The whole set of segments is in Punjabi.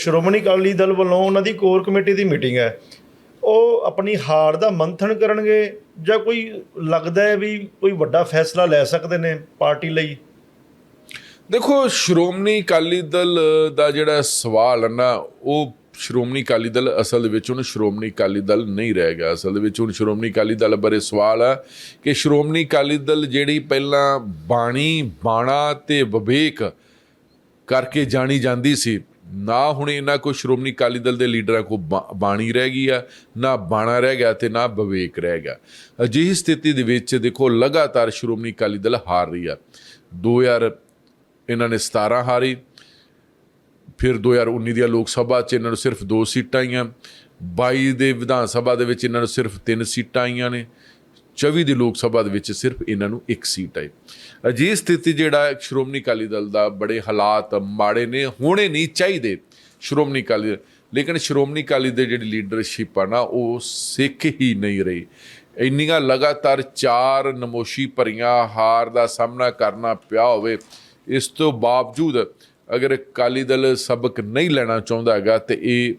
ਸ਼੍ਰੋਮਣੀ ਅਕਾਲੀ ਦਲ ਵੱਲੋਂ ਉਹਨਾਂ ਦੀ ਕੋਰ ਕਮੇਟੀ ਦੀ ਮੀਟਿੰਗ ਹੈ। ਉਹ ਆਪਣੀ ਹਾਰ ਦਾ ਮੰਥਨ ਕਰਨਗੇ ਜਾਂ ਕੋਈ ਲੱਗਦਾ ਹੈ ਵੀ ਕੋਈ ਵੱਡਾ ਫੈਸਲਾ ਲੈ ਸਕਦੇ ਨੇ ਪਾਰਟੀ ਲਈ? ਦੇਖੋ, ਸ਼੍ਰੋਮਣੀ ਅਕਾਲੀ ਦਲ ਦਾ ਜਿਹੜਾ ਸਵਾਲ ਹੈ ਨਾ, ਉਹ ਸ਼੍ਰੋਮਣੀ ਅਕਾਲੀ ਦਲ ਅਸਲ ਵਿੱਚ ਹੁਣ ਸ਼੍ਰੋਮਣੀ ਅਕਾਲੀ ਦਲ ਨਹੀਂ ਰਹਿ ਗਿਆ। ਅਸਲ ਵਿੱਚ ਹੁਣ ਸ਼੍ਰੋਮਣੀ ਅਕਾਲੀ ਦਲ ਬਾਰੇ ਸਵਾਲ ਹੈ ਕਿ ਸ਼੍ਰੋਮਣੀ ਅਕਾਲੀ ਦਲ ਜਿਹੜੀ ਪਹਿਲਾਂ ਬਾਣੀ, ਬਾਣਾ ਤੇ ਵਿਵੇਕ ਕਰਕੇ ਜਾਣੀ ਜਾਂਦੀ ਸੀ ਨਾ ਹੁਣ ਇਹਨਾਂ ਕੋ ਸ਼੍ਰੋਮਣੀ ਅਕਾਲੀ ਦਲ ਦੇ ਲੀਡਰਾਂ ਕੋ ਬਾ- ਬਾਣੀ ਰਹਿ ਗਈ ਆ, ਨਾ ਬਾਣਾ ਰਹਿ ਗਿਆ ਤੇ ਨਾ ਵਿਵੇਕ ਰਹਿ ਗਿਆ। ਅਜਿਹੀ ਸਥਿਤੀ ਦੇ ਵਿੱਚ ਦੇਖੋ, ਲਗਾਤਾਰ ਸ਼੍ਰੋਮਣੀ ਅਕਾਲੀ ਦਲ ਹਾਰ ਰਹੀ ਆ। 2000 ਇਹਨਾਂ ਨੇ 17 ਹਾਰੀ, ਫਿਰ 2019 ਦੀਆਂ ਲੋਕ ਸਭਾ 'ਚ ਇਹਨਾਂ ਨੂੰ ਸਿਰਫ 2 ਸੀਟਾਂ ਆਈਆਂ। 22 ਦੇ ਵਿਧਾਨ ਸਭਾ ਦੇ ਵਿੱਚ ਇਹਨਾਂ ਨੂੰ ਸਿਰਫ 3 ਸੀਟਾਂ ਆਈਆਂ ਨੇ। 24 ਦੀ ਲੋਕ ਸਭਾ ਦੇ ਵਿੱਚ ਸਿਰਫ ਇਹਨਾਂ ਨੂੰ ਇੱਕ ਸੀਟ ਆਈ ਅਜਿਹੀ ਸਥਿਤੀ ਜਿਹੜਾ ਸ਼੍ਰੋਮਣੀ ਅਕਾਲੀ ਦਲ ਦਾ ਬੜੇ ਹਾਲਾਤ ਮਾੜੇ ਨੇ, ਹੋਣੇ ਨਹੀਂ ਚਾਹੀਦੇ ਸ਼੍ਰੋਮਣੀ ਅਕਾਲੀ ਦਲ। ਲੇਕਿਨ ਸ਼੍ਰੋਮਣੀ ਅਕਾਲੀ ਦੇ ਜਿਹੜੀ ਲੀਡਰਸ਼ਿਪ ਆ ਨਾ, ਉਹ ਸਿੱਖ ਹੀ ਨਹੀਂ ਰਹੀ ਇੰਨੀਆਂ ਲਗਾਤਾਰ ਚਾਰ ਨਮੋਸ਼ੀ ਭਰੀਆਂ ਹਾਰ ਦਾ ਸਾਹਮਣਾ ਕਰਨਾ ਪਿਆ ਹੋਵੇ, ਇਸ ਤੋਂ ਬਾਵਜੂਦ ਅਗਰ ਅਕਾਲੀ ਦਲ ਸਬਕ ਨਹੀਂ ਲੈਣਾ ਚਾਹੁੰਦਾ ਹੈਗਾ ਤੇ ਇਹ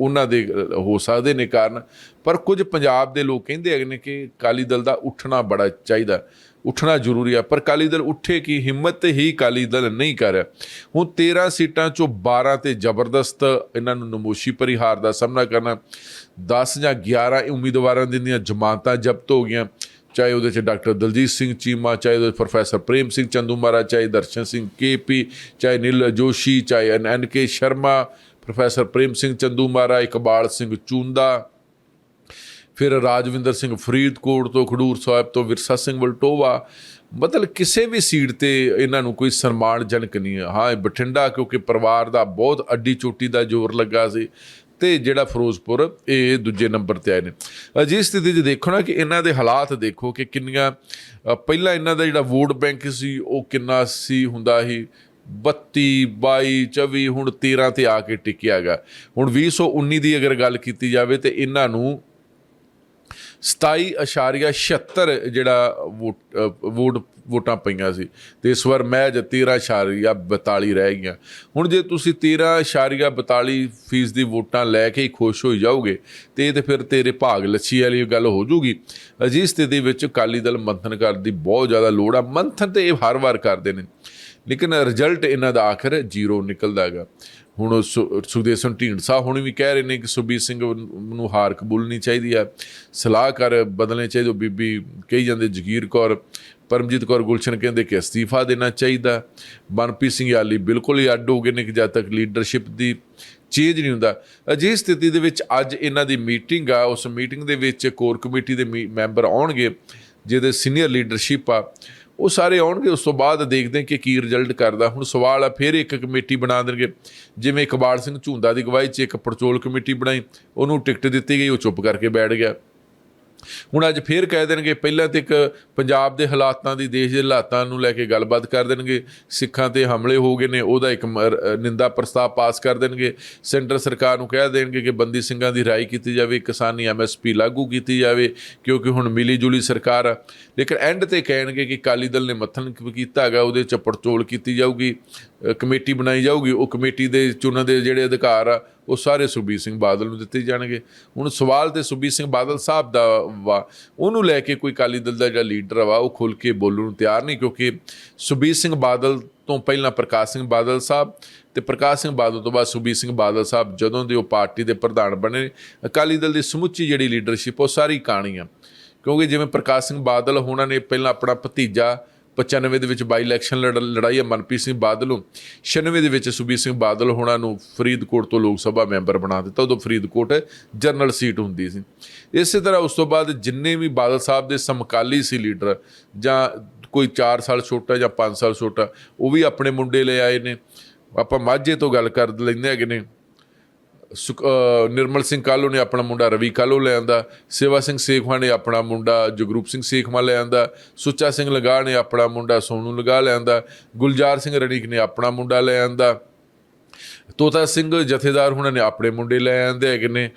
ਉਹਨਾਂ ਦੇ ਹੋ ਸਕਦੇ ਨੇ ਕਾਰਨ। ਪਰ ਕੁਝ ਪੰਜਾਬ ਦੇ ਲੋਕ ਕਹਿੰਦੇ ਹੈਗੇ ਨੇ ਕਿ ਅਕਾਲੀ ਦਲ ਦਾ ਉੱਠਣਾ ਬੜਾ ਚਾਹੀਦਾ। ਉੱਠਣਾ ਜ਼ਰੂਰੀ ਆ, ਪਰ ਅਕਾਲੀ ਦਲ ਉੱਠੇ ਕੀ, ਹਿੰਮਤ ਹੀ ਅਕਾਲੀ ਦਲ ਨਹੀਂ ਕਰ ਰਿਹਾ। ਹੁਣ 13 ਸੀਟਾਂ ਚੋਂ 12 ਤੇ ਜ਼ਬਰਦਸਤ ਇਹਨਾਂ ਨੂੰ ਨਮੋਸ਼ੀ ਭਰੀ ਹਾਰ ਦਾ ਸਾਹਮਣਾ ਕਰਨਾ 10 ਜਾਂ 11 ਉਮੀਦਵਾਰਾਂ ਦੀਆਂ ਜ਼ਮਾਨਤਾਂ ਜ਼ਬਤ ਹੋ ਗਈਆਂ। ਚਾਹੇ ਉਹਦੇ ਚ ਡਾਕਟਰ ਦਲਜੀਤ ਸਿੰਘ ਚੀਮਾ, ਚਾਹੇ ਉਹਦੇ ਪ੍ਰੋਫੈਸਰ ਪ੍ਰੇਮ ਸਿੰਘ ਚੰਦੂਮਾਰਾ ਚਾਹੇ ਦਰਸ਼ਨ ਸਿੰਘ ਕੇਪੀ, ਚਾਹੇ ਨੀਲ ਜੋਸ਼ੀ, ਚਾਹੇ N K Sharma professor Prem Singh Chandumajra Iqbal Singh Chunda, ਫਿਰ ਰਾਜਵਿੰਦਰ ਸਿੰਘ ਫਰੀਦਕੋਟ ਤੋਂ, ਖਡੂਰ ਸਾਹਿਬ ਤੋਂ, ਵਿਰਸਾ ਸਿੰਘ ਵਲਟੋਵਾ। ਮਤਲਬ ਕਿਸੇ ਵੀ ਸੀਟ ਤੇ ਇਹਨਾਂ ਨੂੰ ਕੋਈ ਸਨਮਾਨਜਨਕ ਨਹੀਂ ਹੈ। ਹਾਂ ਬਠਿੰਡਾ ਕਿਉਂਕਿ ਪਰਿਵਾਰ ਦਾ ਬਹੁਤ ਅੱਡੀ ਚੋਟੀ ਦਾ ਜ਼ੋਰ ਲੱਗਾ ਸੀ ਤੇ ਜਿਹੜਾ ਫਿਰੋਜ਼ਪੁਰ, ਇਹ ਦੂਜੇ ਨੰਬਰ ਤੇ ਆਏ ਨੇ। ਅਜਿਹੀ ਸਥਿਤੀ 'ਚ ਦੇਖੋ ਨਾ ਕਿ ਇਹਨਾਂ ਦੇ ਹਾਲਾਤ ਦੇਖੋ ਕਿ ਕਿੰਨੀਆਂ ਪਹਿਲਾਂ ਇਹਨਾਂ ਦਾ ਜਿਹੜਾ ਵੋਟ ਬੈਂਕ ਸੀ, ਉਹ ਕਿੰਨਾ ਸੀ, ਹੁੰਦਾ ਸੀ। 32 22 24 ਹੁਣ 13 ਤੇ ਆ ਕੇ ਟਿਕਿਆ ਗਾ ਹੁਣ 2019 ਦੀ ਅਗਰ ਗੱਲ ਕੀਤੀ ਜਾਵੇ ਤੇ ਇਹਨਾਂ ਨੂੰ 27.76 ਜਿਹੜਾ ਵੋਟ ਅ, ਵੋਟਾਂ ਪਈਆਂ ਸੀ ਤੇ ਇਸ ਵਾਰ ਮਹਿਜ 13.42 ਰਹਿ ਗਈਆਂ। ਹੁਣ ਜੇ ਤੁਸੀਂ 13.42 ਫੀਸ ਦੀ ਵੋਟਾਂ ਲੈ ਕੇ ਹੀ ਖੁਸ਼ ਹੋ ਜਾਓਗੇ ਤੇ ਇਹ ਤੇ ਫਿਰ ਤੇਰੇ ਭਾਗ ਲੱਛੀ ਵਾਲੀ ਗੱਲ ਹੋ ਜੂਗੀ। ਅਜਿਹੀ ਸਥਿਤੀ ਵਿੱਚ ਅਕਾਲੀ ਦਲ ਮੰਥਨ ਕਰਨ ਦੀ ਬਹੁਤ ਜ਼ਿਆਦਾ ਲੋੜ ਆ। ਮੰਥਨ ਤੇ ਇਹ ਹਰ ਵਾਰ ਕਰਦੇ ਨੇ। ਲੇਕਿਨ ਰਿਜ਼ਲਟ ਇਹਨਾਂ ਦਾ ਆਖਰ ਜ਼ੀਰੋ ਨਿਕਲਦਾ ਹੈਗਾ। ਹੁਣ ਸੁ- ਸੁਖਦੇਵ ਸਿੰਘ ਢੀਂਡਸਾ ਹੁਣ ਵੀ ਕਹਿ ਰਹੇ ਨੇ ਕਿ ਸੁਬੀਰ ਸਿੰਘ ਨੂੰ ਹਾਰ ਕਬੂਲਣੀ ਚਾਹੀਦੀ ਆ ਸਲਾਹਕਾਰ ਬਦਲਣੇ ਚਾਹੀਦੇ, ਉਹ ਬੀਬੀ ਕਹੀ ਜਾਂਦੇ ਜਗੀਰ ਕੌਰ, ਪਰਮਜੀਤ ਕੌਰ ਗੁਲਸ਼ਨ ਕਹਿੰਦੇ ਕਿ ਅਸਤੀਫਾ ਦੇਣਾ ਚਾਹੀਦਾ। ਮਨਪ੍ਰੀਤ ਸਿੰਘ ਯਾਲੀ ਬਿਲਕੁਲ ਹੀ ਅੱਡ ਹੋ ਗਏ ਨੇ ਕਿ ਜਦ ਤੱਕ ਲੀਡਰਸ਼ਿਪ ਦੀ ਚੇਂਜ ਨਹੀਂ ਹੁੰਦਾ। ਅਜਿਹੀ ਸਥਿਤੀ ਦੇ ਵਿੱਚ ਅੱਜ ਇਹਨਾਂ ਦੀ ਮੀਟਿੰਗ ਆ, ਉਸ ਮੀਟਿੰਗ ਦੇ ਵਿੱਚ ਕੋਰ ਕਮੇਟੀ ਦੇ ਮੀ- ਮੈਂਬਰ ਆਉਣਗੇ, ਜਿਹਦੇ ਸੀਨੀਅਰ ਲੀਡਰਸ਼ਿਪ ਆ। ਉਹ ਸਾਰੇ ਆਉਣਗੇ, ਉਸ ਤੋਂ ਬਾਅਦ ਦੇਖਦੇ ਕਿ ਕੀ ਰਿਜ਼ਲਟ ਕਰਦਾ। ਹੁਣ ਸਵਾਲ ਆ, ਫਿਰ ਇੱਕ ਕਮੇਟੀ ਬਣਾ ਦੇਣਗੇ। ਜਿਵੇਂ ਇਕਬਾਲ ਸਿੰਘ ਝੁੰਦਾ ਦੀ ਅਗਵਾਈ 'ਚ ਇੱਕ ਪੜਚੋਲ ਕਮੇਟੀ ਬਣਾਈ, ਉਹਨੂੰ ਟਿਕਟ ਦਿੱਤੀ ਗਈ, ਉਹ ਚੁੱਪ ਕਰਕੇ ਬੈਠ ਗਿਆ। ਹੁਣ ਅੱਜ ਫੇਰ ਕਹਿ ਦੇਣਗੇ, ਪਹਿਲਾਂ ਤੇ ਇੱਕ ਪੰਜਾਬ ਦੇ ਹਾਲਾਤਾਂ ਦੀ, ਦੇਸ਼ ਦੇ ਹਾਲਾਤਾਂ ਨੂੰ ਲੈ ਕੇ ਗੱਲਬਾਤ ਕਰ ਦੇਣਗੇ। ਸਿੱਖਾਂ ਤੇ ਹਮਲੇ ਹੋ ਗਏ ਨੇ, ਉਹਦਾ ਇੱਕ ਨਿੰਦਾ ਪ੍ਰਸਤਾਵ ਪਾਸ ਕਰ ਦੇਣਗੇ। ਸੈਂਟਰ ਸਰਕਾਰ ਨੂੰ ਕਹਿ ਦੇਣਗੇ ਕਿ ਬੰਦੀ ਸਿੰਘਾਂ ਦੀ ਰਾਈ ਕੀਤੀ ਜਾਵੇ, ਕਿਸਾਨੀ ਐਮਐਸਪੀ ਲਾਗੂ ਕੀਤੀ ਜਾਵੇ, ਕਿਉਂਕਿ ਹੁਣ ਮਿਲੀ ਜੁਲੀ ਸਰਕਾਰ ਆ। ਲੇਕਿਨ ਐਂਡ ਤੇ ਕਹਿਣਗੇ ਕਿ ਕਾਲੀ ਦਲ ਨੇ ਮੱਥਨ ਕੀਤਾ ਹੈਗਾ, ਉਹਦੇ ਚ ਪੜਚੋਲ ਕੀਤੀ ਜਾਊਗੀ। ਕਮੇਟੀ ਬਣਾਈ ਜਾਊਗੀ, ਉਹ ਕਮੇਟੀ ਦੇ ਚੁਣਨ ਦੇ ਜਿਹੜੇ ਅਧਿਕਾਰ ਆ, ਉਹ ਸਾਰੇ ਸੁਖਬੀਰ ਸਿੰਘ ਬਾਦਲ ਨੂੰ ਦਿੱਤੇ ਜਾਣਗੇ। ਹੁਣ ਸਵਾਲ ਤੇ ਸੁਖਬੀਰ ਸਿੰਘ ਬਾਦਲ ਸਾਹਿਬ ਦਾ ਵਾ, ਉਹਨੂੰ ਲੈ ਕੇ ਕੋਈ ਕਾਲੀ ਦਲ ਦਾ ਜਿਹੜਾ ਲੀਡਰ ਵਾ, ਉਹ ਖੁੱਲ ਕੇ ਬੋਲਣ ਨੂੰ ਤਿਆਰ ਨਹੀਂ, ਕਿਉਂਕਿ ਸੁਖਬੀਰ ਸਿੰਘ ਬਾਦਲ ਤੋਂ ਪਹਿਲਾਂ ਪ੍ਰਕਾਸ਼ ਸਿੰਘ ਬਾਦਲ ਸਾਹਿਬ ਤੇ ਪ੍ਰਕਾਸ਼ ਸਿੰਘ ਬਾਦਲ ਤੋਂ ਬਾਅਦ ਸੁਖਬੀਰ ਸਿੰਘ ਬਾਦਲ ਸਾਹਿਬ ਜਦੋਂ ਦੇ ਉਹ ਪਾਰਟੀ ਦੇ ਪ੍ਰਧਾਨ ਬਣੇ, ਅਕਾਲੀ ਦਲ ਦੀ ਸਮੁੱਚੀ ਜਿਹੜੀ ਲੀਡਰਸ਼ਿਪ, ਉਹ ਸਾਰੀ ਕਹਾਣੀ ਆ। ਕਿਉਂਕਿ ਜਿਵੇਂ ਪ੍ਰਕਾਸ਼ ਸਿੰਘ ਬਾਦਲ, ਹੋਣਾ ਨੇ ਪਹਿਲਾਂ ਆਪਣਾ ਭਤੀਜਾ 95 ਦੇ ਵਿੱਚ ਬਾਈ ਇਲੈਕਸ਼ਨ ਲੜ- ਲੜਾਈ ਹੈ ਮਨਪ੍ਰੀਤ ਸਿੰਘ ਬਾਦਲ ਨੂੰ। 96 ਦੇ ਵਿੱਚ ਸੁਬੀਰ ਸਿੰਘ ਬਾਦਲ ਹੋਣਾ ਨੂੰ ਫਰੀਦਕੋਟ ਤੋਂ ਲੋਕ ਸਭਾ ਮੈਂਬਰ ਬਣਾ ਦਿੱਤਾ। ਉਦੋਂ ਫਰੀਦਕੋਟ ਜਨਰਲ ਸੀਟ ਹੁੰਦੀ ਸੀ। ਇਸੇ ਤਰ੍ਹਾਂ ਉਸ ਤੋਂ ਬਾਅਦ ਜਿੰਨੇ ਵੀ ਬਾਦਲ ਸਾਹਿਬ ਦੇ ਸਮਕਾਲੀ ਸੀ ਲੀਡਰ, ਜਾਂ ਕੋਈ 4 ਸਾਲ ਛੋਟਾ ਜਾਂ 5 ਸਾਲ ਛੋਟਾ, ਉਹ ਵੀ ਆਪਣੇ ਮੁੰਡੇ ਲੈ ਆਏ ਨੇ। ਆਪਾਂ ਮਾਝੇ ਤੋਂ ਗੱਲ ਕਰ ਲੈਂਦੇ ਹੈਗੇ ਨੇ। ਨਿਰਮਲ ਸਿੰਘ ਕਾਲੋ ਨੇ ਆਪਣਾ ਮੁੰਡਾ ਰਵੀ ਕਾਲੋ ਲੈ ਆਂਦਾ, ਸੇਵਾ ਸਿੰਘ ਸੇਖਵਾ ਨੇ ਆਪਣਾ ਮੁੰਡਾ ਜਗਰੂਪ ਸਿੰਘ ਸੇਖਵਾ ਲੈ ਆਂਦਾ, ਸੁੱਚਾ ਸਿੰਘ ਲਗਾ ਨੇ ਆਪਣਾ ਮੁੰਡਾ ਸੋਨੂ ਲਗਾ ਲੈ ਆਂਦਾ, ਗੁਲਜ਼ਾਰ ਸਿੰਘ ਰਣੀਕ ਨੇ ਆਪਣਾ ਮੁੰਡਾ ਲੈ ਆਂਦਾ। ਤੋਤਾ ਸਿੰਘ ਜਥੇਦਾਰ ਹੁਣਾਂ ਨੇ ਆਪਣੇ ਮੁੰਡੇ ਲੈ ਆਂਦੇ ਹੈਗੇ ਨੇ।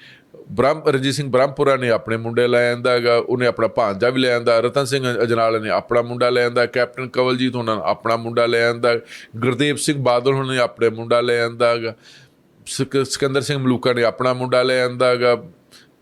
ਬ੍ਰਹਮ ਰਣਜੀਤ ਸਿੰਘ ਬ੍ਰਹਮਪੁਰਾ ਨੇ ਆਪਣੇ ਮੁੰਡੇ ਲੈ ਆਂਦਾ ਹੈਗਾ, ਉਹਨੇ ਆਪਣਾ ਭਾਂਜਾ ਵੀ ਲੈ ਆਂਦਾ, ਰਤਨ ਸਿੰਘ ਅਜਨਾਲ ਨੇ ਆਪਣਾ ਮੁੰਡਾ ਲੈ ਆਂਦਾ, ਕੈਪਟਨ ਕਵਲਜੀਤ ਉਹਨਾਂ ਨੇ ਆਪਣਾ ਮੁੰਡਾ ਲੈ ਆਂਦਾ, ਗੁਰਦੇਵ ਸਿੰਘ ਬਾਦਲ ਉਹਨਾਂ ਨੇ ਆਪਣੇ ਮੁੰਡਾ ਲੈ ਆਂਦਾ ਹੈਗਾ। ਸਿਕੰਦਰ ਸਿੰਘ ਮਲੂਕਾ ਨੇ ਆਪਣਾ ਮੁੰਡਾ ਲੈ ਆਂਦਾਗਾ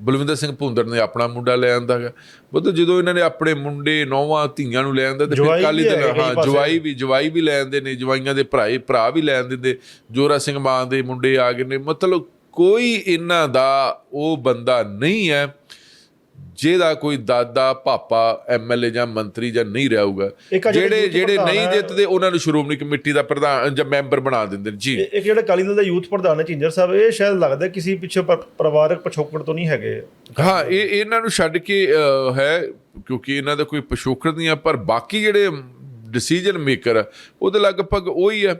ਬਲਵਿੰਦਰ ਸਿੰਘ ਭੁੰਦਰ ਨੇ ਆਪਣਾ ਮੁੰਡਾ ਲੈ ਆਂਦਾਗਾ ਮਤਲਬ ਜਦੋਂ ਇਹਨਾਂ ਨੇ ਆਪਣੇ ਮੁੰਡੇ ਨੌਵਾਂ ਧੀਆਂ ਨੂੰ ਲੈ ਆਂਦਾ ਤੇ ਫਿਰ ਕਾਲੀ ਕਈ ਹਾਂ। ਜਵਾਈ ਵੀ ਜਵਾਈ ਵੀ ਲੈ ਆਂਦੇ ਨੇ ਜਵਾਈਆਂ ਦੇ ਭਰਾਏ ਭਰਾ ਵੀ ਲੈ ਆਂਦੇ ਨੇ। ਜੋਰਾ ਸਿੰਘ ਮਾਨ ਦੇ ਮੁੰਡੇ ਆ ਗਏ ਨੇ। ਮਤਲਬ ਕੋਈ ਇਹਨਾਂ ਦਾ ਉਹ ਬੰਦਾ ਨਹੀਂ ਹੈ। ਜਿਹਦਾ ਕੋਈ ਦਾਦਾ ਪਾਪਾ ਐਮਐਲਏ ਜਾਂ ਮੰਤਰੀ ਜਾਂ ਨਹੀਂ ਰਹੂਗਾ ਜਿਹੜੇ ਜਿਹੜੇ ਨਹੀਂ ਹੈ- ਜਿੱਤਦੇ ਉਹਨਾਂ ਨੂੰ ਸ਼੍ਰੋਮਣੀ ਕਮੇਟੀ ਦਾ ਪ੍ਰਧਾਨ ਜਾਂ ਮੈਂਬਰ ਬਣਾ ਦਿੰਦੇ ਨੇ। ਜੀ। ਇੱਕ ਜਿਹੜਾ ਅਕਾਲੀ ਦਲ ਦਾ ਯੂਥ ਪ੍ਰਧਾਨ ਹੈ ਝਿੰਜਰ ਸਾਹਿਬ ਇਹ ਸ਼ਾਇਦ ਲੱਗਦਾ ਕਿਸੇ ਪਿੱਛੇ ਪਰ- ਪਰਿਵਾਰਕ ਪਿਛੋਕੜ ਤੋਂ ਨਹੀਂ ਹੈਗੇ। ਹਾਂ ਇਹ ਇਹਨਾਂ ਨੂੰ ਛੱਡ ਕੇ ਹੈ ਕਿਉਂਕਿ ਇਹਨਾਂ ਦਾ ਕੋਈ ਪਿਛੋਕੜ ਨਹੀਂ ਆ ਪਰ ਬਾਕੀ ਜਿਹੜੇ ਡਿਸੀਜਨ ਮੇਕਰ ਉਹਦੇ ਲਗਭਗ ਉਹੀ ਆ।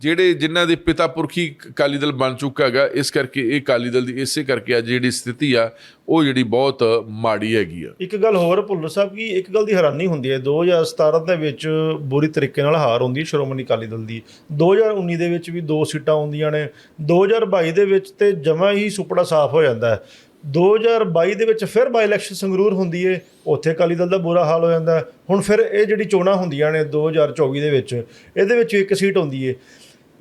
ਜਿਹੜੇ ਜਿਨ੍ਹਾਂ ਦੇ ਪਿਤਾ ਪੁਰਖੀ ਅਕਾਲੀ ਦਲ ਬਣ ਚੁੱਕਾ ਹੈਗਾ, ਇਸ ਕਰਕੇ ਇਹ ਅਕਾਲੀ ਦਲ ਦੀ ਇਸੇ ਕਰਕੇ ਅੱਜ ਜਿਹੜੀ ਸਥਿਤੀ ਆ, ਉਹ ਜਿਹੜੀ ਬਹੁਤ ਮਾੜੀ ਹੈਗੀ ਆ। ਇੱਕ ਗੱਲ ਹੋਰ, ਭੁੱਲਰ ਸਾਹਿਬ, ਕੀ ਇੱਕ ਗੱਲ ਦੀ ਹੈਰਾਨੀ ਹੁੰਦੀ ਹੈ। 2017 ਦੇ ਵਿੱਚ ਬੁਰੀ ਤਰੀਕੇ ਨਾਲ ਹਾਰ ਹੁੰਦੀ ਹੈ ਸ਼੍ਰੋਮਣੀ ਅਕਾਲੀ ਦਲ ਦੀ। 2019 ਦੇ ਵਿੱਚ ਵੀ ਦੋ ਸੀਟਾਂ ਆਉਂਦੀਆਂ ਨੇ। 2022 ਦੇ ਵਿੱਚ ਤੇ ਜਮਾ ਹੀ ਸੁਪੜਾ ਸਾਫ਼ ਹੋ ਜਾਂਦਾ ਹੈ। 2022 ਦੇ ਵਿੱਚ ਫਿਰ ਬਾਈ ਇਲੈਕਸ਼ਨ ਸੰਗਰੂਰ ਹੁੰਦੀ ਏ। ਉੱਥੇ ਅਕਾਲੀ ਦਲ ਦਾ ਬੁਰਾ ਹਾਲ ਹੋ ਜਾਂਦਾ ਹੁਣ ਫਿਰ ਇਹ ਜਿਹੜੀ ਚੋਣਾਂ ਹੁੰਦੀਆਂ ਨੇ 2024 ਦੇ ਵਿੱਚ, ਇਹਦੇ ਵਿੱਚ ਇੱਕ ਸੀਟ ਹੁੰਦੀ ਏ।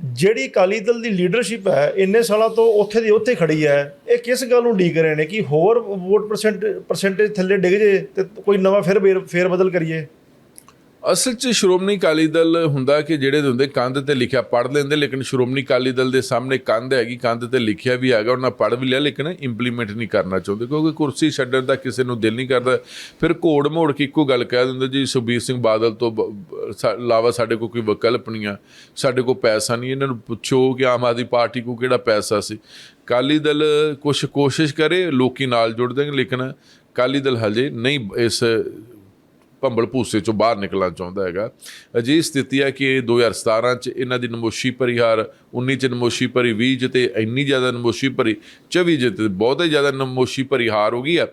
ਜਿਹੜੀ ਅਕਾਲੀ ਦਲ ਦੀ ਲੀਡਰਸ਼ਿਪ ਹੈ, ਇੰਨੇ ਸਾਲਾਂ ਤੋਂ ਉੱਥੇ ਦੀ ਉੱਥੇ ਖੜੀ ਹੈ। ਇਹ ਕਿਸ ਗੱਲ ਨੂੰ ਡੀਕ ਰਹੇ ਨੇ ਕਿ ਹੋਰ ਵੋਟ ਪਰਸੈਂਟ ਪਰਸੈਂਟੇਜ ਥੱਲੇ ਡਿੱਗ ਜੇ ਤੇ ਕੋਈ ਨਵਾਂ ਫਿਰ ਫੇਰ ਬਦਲ ਕਰੀਏ? ਅਸਲ 'ਚ ਸ਼੍ਰੋਮਣੀ ਅਕਾਲੀ ਦਲ ਹੁੰਦਾ ਕਿ ਜਿਹੜੇ ਹੁੰਦੇ ਕੰਧ ਤੇ ਲਿਖਿਆ ਪੜ੍ਹ ਲੈਂਦੇ, ਲੇਕਿਨ ਸ਼੍ਰੋਮਣੀ ਅਕਾਲੀ ਦਲ ਦੇ ਸਾਹਮਣੇ ਕੰਧ ਹੈਗੀ, ਕੰਧ ਤੇ ਲਿਖਿਆ ਵੀ ਹੈਗਾ, ਉਹਨਾਂ ਪੜ੍ਹ ਵੀ ਲਿਆ, ਲੇਕਿਨ ਇੰਪਲੀਮੈਂਟ ਨਹੀਂ ਕਰਨਾ ਚਾਹੁੰਦੇ, ਕਿਉਂਕਿ ਕੁਰਸੀ ਛੱਡਣ ਦਾ ਕਿਸੇ ਨੂੰ ਦਿਲ ਨਹੀਂ ਕਰਦਾ। ਫਿਰ ਘੋੜ ਮੋੜ ਕੇ ਇੱਕੋ ਗੱਲ ਕਹਿ ਦਿੰਦੇ ਜੀ, ਸੁਖਬੀਰ ਸਿੰਘ ਬਾਦਲ ਤੋਂ ਬ- ਇਲਾਵਾ ਸਾਡੇ ਕੋਲ ਕੋਈ ਵਿਕਲਪ ਨਹੀਂ ਆ। ਸਾਡੇ ਕੋਲ ਪੈਸਾ ਨਹੀਂ, ਇਹਨਾਂ ਨੂੰ ਪੁੱਛੋ ਕਿ ਆਮ ਆਦਮੀ ਪਾਰਟੀ ਕੋਲ ਕਿਹੜਾ ਪੈਸਾ ਸੀ। ਅਕਾਲੀ ਦਲ ਕੁਛ ਕੋਸ਼ਿਸ਼ ਕਰੇ, ਲੋਕੀ ਨਾਲ ਜੁੜ ਦੇਣਗੇ ਲੇਕਿਨ ਅਕਾਲੀ ਦਲ ਹਜੇ ਨਹੀਂ ਇਸ ਭੰਬਲ ਭੂਸੇ ਚੋਂ ਬਾਹਰ ਨਿਕਲਣਾ ਚਾਹੁੰਦਾ ਹੈਗਾ। ਅਜਿਹੀ ਸਥਿਤੀ ਹੈ ਕਿ 2017 ਚ ਇਹਨਾਂ ਦੀ ਨਮੋਸ਼ੀ ਭਰੀ ਹਾਰ 19 ਚ ਨਮੋਸ਼ੀ ਭਰੀ 20 ਚ ਤੇ ਇੰਨੀ ਜ਼ਿਆਦਾ ਨਮੋਸ਼ੀ ਭਰੀ 24 ਚ ਤੇ ਬਹੁਤ ਹੀ ਜ਼ਿਆਦਾ ਨਮੋਸ਼ੀ ਭਰੀ ਹਾਰ ਹੋ ਗਈ ਆ